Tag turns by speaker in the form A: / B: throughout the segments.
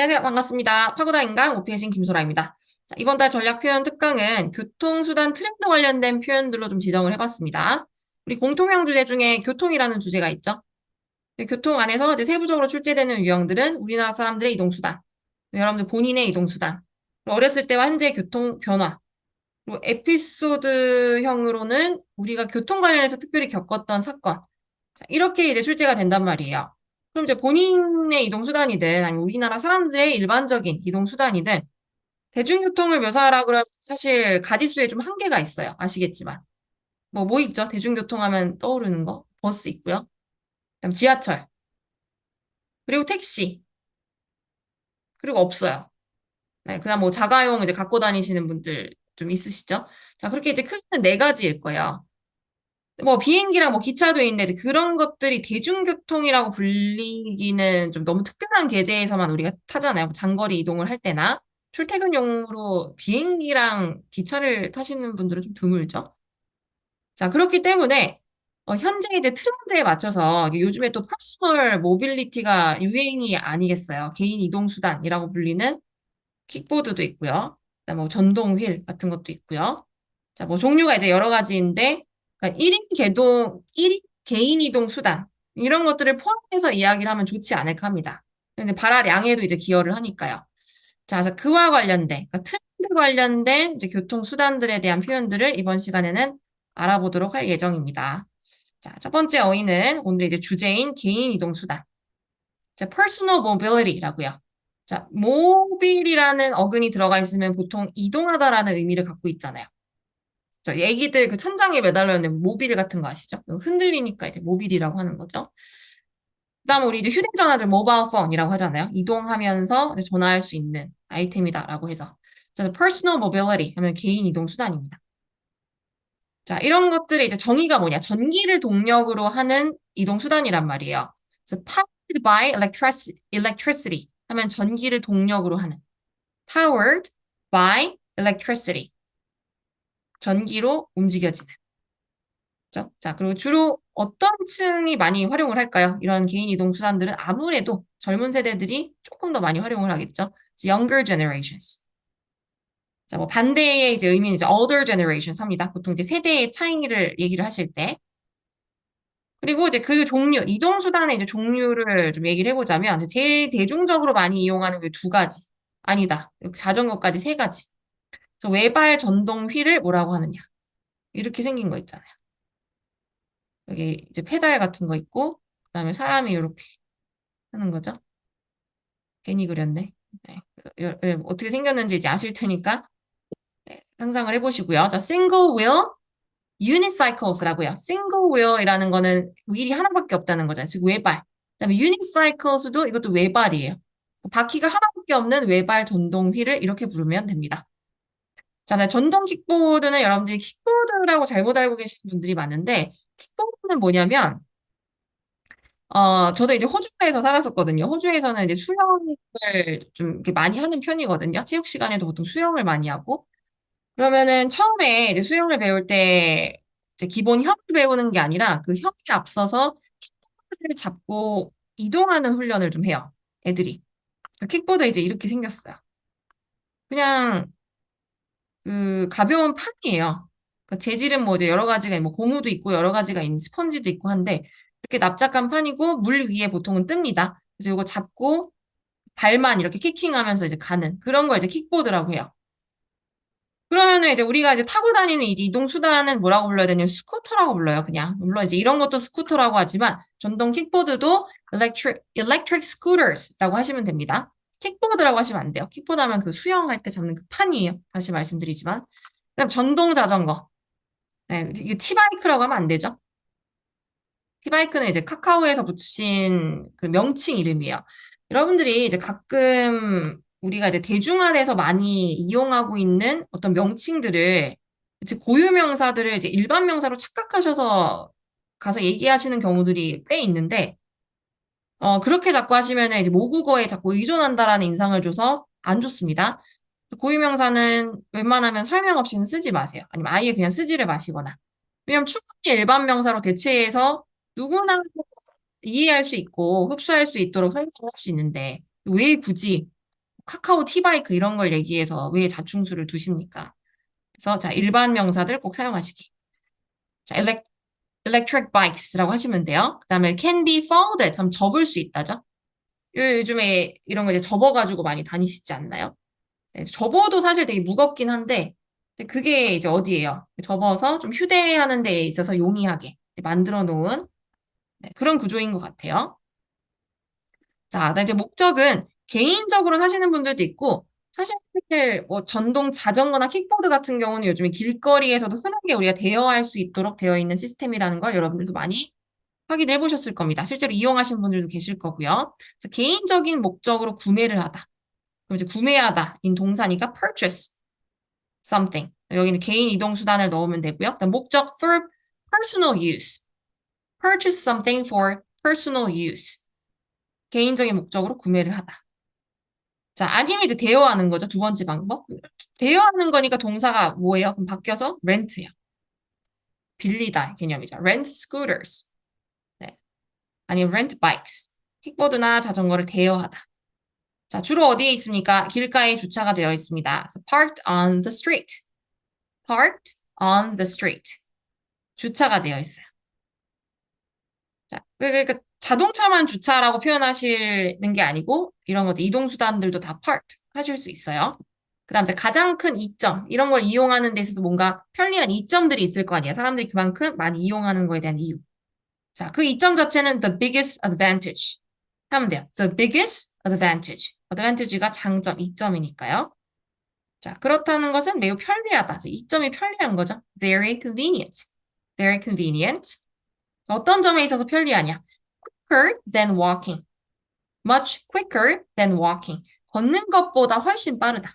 A: 안녕하세요. 반갑습니다. 파고다 인강 오피에신 김소라입니다. 자, 이번 달 전략 표현 특강은 교통수단 트렌드 관련된 표현들로 좀 지정을 해봤습니다. 우리 공통형 주제 중에 교통이라는 주제가 있죠. 교통 안에서 이제 세부적으로 출제되는 유형들은 우리나라 사람들의 이동수단, 여러분들 본인의 이동수단, 어렸을 때와 현재 교통 변화, 그리고 에피소드형으로는 우리가 교통 관련해서 특별히 겪었던 사건, 자, 이렇게 이제 출제가 된단 말이에요. 그럼 이제 본인의 이동수단이든 아니면 우리나라 사람들의 일반적인 이동수단이든 대중교통을 묘사하라 그러면 사실 가지수에 좀 한계가 있어요. 아시겠지만. 뭐, 뭐 있죠? 대중교통 하면 떠오르는 거? 버스 있고요. 그다음 지하철. 그리고 택시. 그리고 없어요. 네, 그다음 뭐 자가용 이제 갖고 다니시는 분들 좀 있으시죠? 자, 그렇게 이제 크게는 네 가지일 거예요. 뭐 비행기랑 뭐 기차도 있는데 그런 것들이 대중교통이라고 불리기는 좀 너무 특별한 계제에서만 우리가 타잖아요. 뭐 장거리 이동을 할 때나 출퇴근용으로 비행기랑 기차를 타시는 분들은 좀 드물죠. 자, 그렇기 때문에 어, 현재 이제 트렌드에 맞춰서 요즘에 또 퍼스널 모빌리티가 유행이 아니겠어요. 개인 이동 수단이라고 불리는 킥보드도 있고요. 뭐 전동 휠 같은 것도 있고요. 자, 뭐 종류가 이제 여러 가지인데 그러니까 1인 개동, 1인 개인 이동 수단 이런 것들을 포함해서 이야기를 하면 좋지 않을까 합니다. 근데 발화량에도 이제 기여를 하니까요. 자, 그래서 그와 관련된 그러니까 트렌드 관련된 이제 교통 수단들에 대한 표현들을 이번 시간에는 알아보도록 할 예정입니다. 자, 첫 번째 어휘는 오늘 이제 주제인 개인 이동 수단. 자, personal mobility라고요. 자, 모빌이라는 어근이 들어가 있으면 보통 이동하다라는 의미를 갖고 있잖아요. 저 애기들 그 천장에 매달려 있는 모빌 같은 거 아시죠? 흔들리니까 이제 모빌이라고 하는 거죠. 그다음 우리 이제 휴대전화들 모바일 폰이라고 하잖아요. 이동하면서 전화할 수 있는 아이템이다라고 해서. 그래서 personal mobility 하면 개인 이동 수단입니다. 자, 이런 것들의 이제 정의가 뭐냐? 전기를 동력으로 하는 이동 수단이란 말이에요. powered by electricity 하면 전기를 동력으로 하는 powered by electricity 전기로 움직여지는. 그렇죠? 자, 그리고 주로 어떤 층이 많이 활용을 할까요? 이런 개인 이동 수단들은 아무래도 젊은 세대들이 조금 더 많이 활용을 하겠죠. younger generations. 자, 뭐 반대의 이제 의미는 이제 older generations 합니다. 보통 이제 세대의 차이를 얘기를 하실 때. 그리고 이제 그 종류, 이동 수단의 이제 종류를 좀 얘기를 해보자면 제일 대중적으로 많이 이용하는 그 두 가지. 아니다. 자전거까지 세 가지. 그래서 외발 전동 휠을 뭐라고 하느냐. 이렇게 생긴 거 있잖아요. 여기 이제 페달 같은 거 있고, 그 다음에 사람이 이렇게 하는 거죠. 괜히 그렸네. 네. 네, 어떻게 생겼는지 이제 아실 테니까 네, 상상을 해보시고요. 자, single wheel unicycles라고요. single wheel이라는 거는 휠이 하나밖에 없다는 거잖아요. 즉 외발. 그다음에 unicycles도 이것도 외발이에요. 바퀴가 하나밖에 없는 외발 전동 휠을 이렇게 부르면 됩니다. 자, 네, 전동 킥보드는 여러분들이 킥보드라고 잘못 알고 계시는 분들이 많은데 킥보드는 뭐냐면 어, 저도 이제 호주에서 살았었거든요. 호주에서는 이제 수영을 좀 이렇게 많이 하는 편이거든요. 체육 시간에도 보통 수영을 많이 하고. 그러면은 처음에 이제 수영을 배울 때 이제 기본 형을 배우는 게 아니라 그 형에 앞서서 킥보드를 잡고 이동하는 훈련을 좀 해요. 애들이. 그 킥보드 이제 이렇게 생겼어요. 그냥 그 가벼운 판이에요. 그 재질은 뭐 이제 여러 가지가 뭐 고무도 있고 여러 가지가 있는 스펀지도 있고 한데 이렇게 납작한 판이고 물 위에 보통은 뜹니다. 그래서 이거 잡고 발만 이렇게 키킹하면서 이제 가는 그런 걸 이제 킥보드라고 해요. 그러면은 이제 우리가 이제 타고 다니는 이제 이동 수단은 뭐라고 불러야 되냐면 스쿠터라고 불러요, 그냥. 물론 이제 이런 것도 스쿠터라고 하지만 전동 킥보드도 electric electric scooters라고 하시면 됩니다. 킥보드라고 하시면 안 돼요. 킥보드 하면 그 수영할 때 잡는 그 판이에요. 다시 말씀드리지만. 그다음 전동 자전거. 네, 이게 티바이크라고 하면 안 되죠. 티바이크는 이제 카카오에서 붙인 그 명칭 이름이에요. 여러분들이 이제 가끔 우리가 이제 대중화돼서 많이 이용하고 있는 어떤 명칭들을 즉 고유 명사들을 이제 일반 명사로 착각하셔서 가서 얘기하시는 경우들이 꽤 있는데 어, 그렇게 자꾸 하시면은 이제 모국어에 자꾸 의존한다라는 인상을 줘서 안 좋습니다. 고유명사는 웬만하면 설명 없이는 쓰지 마세요. 아니면 아예 그냥 쓰지를 마시거나. 왜냐면 충분히 일반 명사로 대체해서 누구나 이해할 수 있고 흡수할 수 있도록 설명을 할수 있는데 왜 굳이 카카오 티바이크 이런 걸 얘기해서 왜 자충수를 두십니까? 그래서 자, 일반 명사들 꼭 사용하시기. 자, elec, electric bikes라고 하시면 돼요. 그 다음에 can be folded. 그럼 접을 수 있다죠. 요- 요즘에 이런 거 이제 접어가지고 많이 다니시지 않나요? 네, 접어도 사실 되게 무겁긴 한데, 그게 이제 어디예요? 접어서 좀 휴대하는 데 있어서 용이하게 만들어 놓은 네, 그런 구조인 것 같아요. 자, 이제 목적은 개인적으로 하시는 분들도 있고, 사실 뭐 전동 자전거나 킥보드 같은 경우는 요즘에 길거리에서도 흔하게 우리가 대여할 수 있도록 되어 있는 시스템이라는 걸 여러분들도 많이 확인해 보셨을 겁니다. 실제로 이용하신 분들도 계실 거고요. 그래서 개인적인 목적으로 구매를 하다. 그럼 이제 구매하다 인 동사니까 purchase something. 여기는 개인 이동 수단을 넣으면 되고요. 그다음 목적 for personal use. purchase something for personal use. 개인적인 목적으로 구매를 하다. 자, 아니면 이제 대여하는 거죠. 두 번째 방법. 대여하는 거니까 동사가 뭐예요? 그럼 바뀌어서 rent예요. 빌리다 개념이죠. rent scooters. 네. 아니면 rent bikes. 킥보드나 자전거를 대여하다. 자, 주로 어디에 있습니까? 길가에 주차가 되어 있습니다. 그래서 parked on the street. parked on the street. 주차가 되어 있어요. 자, 그러니까 자동차만 주차라고 표현하시는 게 아니고 이런 것들 이동 수단들도 다 parked 하실 수 있어요. 그 다음 이제 가장 큰 이점 이런 걸 이용하는 데 있어서 뭔가 편리한 이점들이 있을 거 아니에요. 사람들이 그만큼 많이 이용하는 거에 대한 이유. 자, 그 이점 자체는 the biggest advantage 하면 돼요. the biggest advantage. advantage가 장점, 이점이니까요. 자, 그렇다는 것은 매우 편리하다. 이점이 편리한 거죠. very convenient. very convenient. 어떤 점에 있어서 편리하냐? Quicker than walking. much quicker than walking. 걷는 것보다 훨씬 빠르다.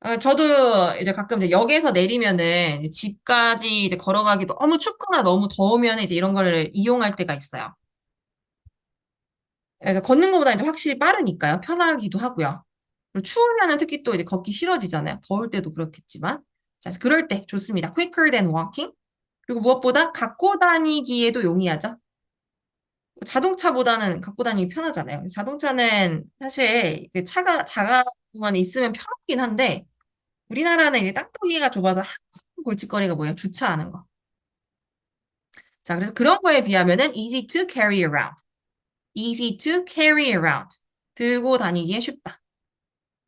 A: 어, 저도 이제 가끔 이제 역에서 내리면은 집까지 이제 걸어가기 너무 춥거나 너무 더우면 이제 이런 걸 이용할 때가 있어요. 그래서 걷는 것보다 이제 확실히 빠르니까요. 편하기도 하고요. 그리고 추우면은 특히 또 이제 걷기 싫어지잖아요. 더울 때도 그렇겠지만. 자, 그럴 때 좋습니다. quicker than walking. 그리고 무엇보다 갖고 다니기에도 용이하죠. 자동차보다는 갖고 다니기 편하잖아요. 자동차는 사실 차가 작아만 있으면 편하긴 한데 우리나라는 이제 땅덩이가 좁아서 항상 골칫거리가 뭐예요? 주차하는 거. 자, 그래서 그런 거에 비하면은 easy to carry around. easy to carry around. 들고 다니기에 쉽다.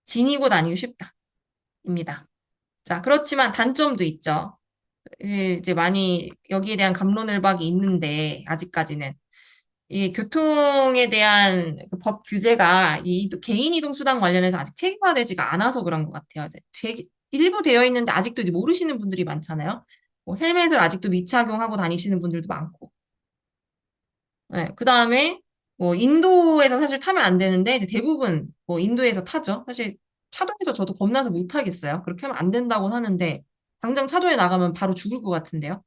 A: 지니고 다니기 쉽다. 입니다. 자, 그렇지만 단점도 있죠. 이제 많이 여기에 대한 갑론을박이 있는데 아직까지는 이 교통에 대한 그법 규제가 이 개인 이동 수단 관련해서 아직 체계화되지가 않아서 그런 것 같아요. 이제 제, 일부 되어 있는데 아직도 이제 모르시는 분들이 많잖아요. 뭐 헬멧을 아직도 미착용하고 다니시는 분들도 많고. 네, 그 다음에 뭐 인도에서 사실 타면 안 되는데 이제 대부분 뭐 인도에서 타죠. 사실 차도에서 저도 겁나서 못 타겠어요. 그렇게 하면 안 된다고 하는데 당장 차도에 나가면 바로 죽을 것 같은데요.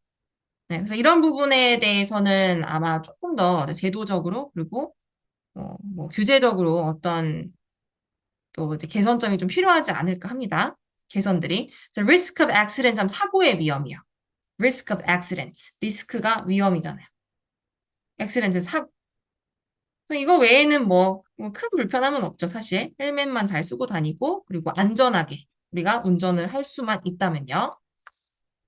A: 네, 그래서 이런 부분에 대해서는 아마 조금 더 제도적으로 그리고 어, 뭐 규제적으로 어떤 또 개선점이 좀 필요하지 않을까 합니다. 개선들이. 자, risk of accident 사고의 위험이요. risk of accident. 리스크가 위험이잖아요. accident 사고. 이거 외에는 뭐 큰 불편함은 없죠, 사실. 헬멧만 잘 쓰고 다니고 그리고 안전하게 우리가 운전을 할 수만 있다면요.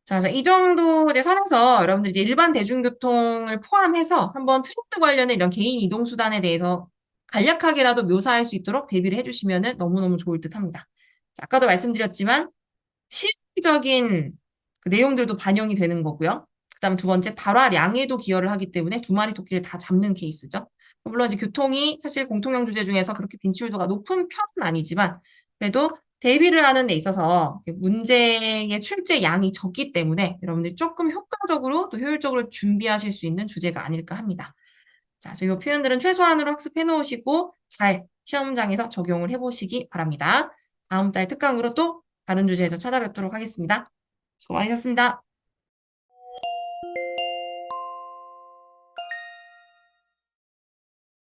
A: 자, 이 정도 이제 선에서 여러분들이 이제 일반 대중교통을 포함해서 한번 트렌드 관련된 이런 개인 이동 수단에 대해서 간략하게라도 묘사할 수 있도록 대비를 해주시면 너무너무 좋을 듯 합니다. 자, 아까도 말씀드렸지만 실질적인 그 내용들도 반영이 되는 거고요. 그 다음에 두 번째, 발화량에도 기여를 하기 때문에 두 마리 토끼를 다 잡는 케이스죠. 물론 이제 교통이 사실 공통형 주제 중에서 그렇게 빈출도가 높은 편은 아니지만 그래도 대비를 하는 데 있어서 문제의 출제 양이 적기 때문에 여러분들이 조금 효과적으로 또 효율적으로 준비하실 수 있는 주제가 아닐까 합니다. 자, 그래서 이 표현들은 최소한으로 학습해 놓으시고 잘 시험장에서 적용을 해보시기 바랍니다. 다음 달 특강으로 또 다른 주제에서 찾아뵙도록 하겠습니다. 수고하셨습니다.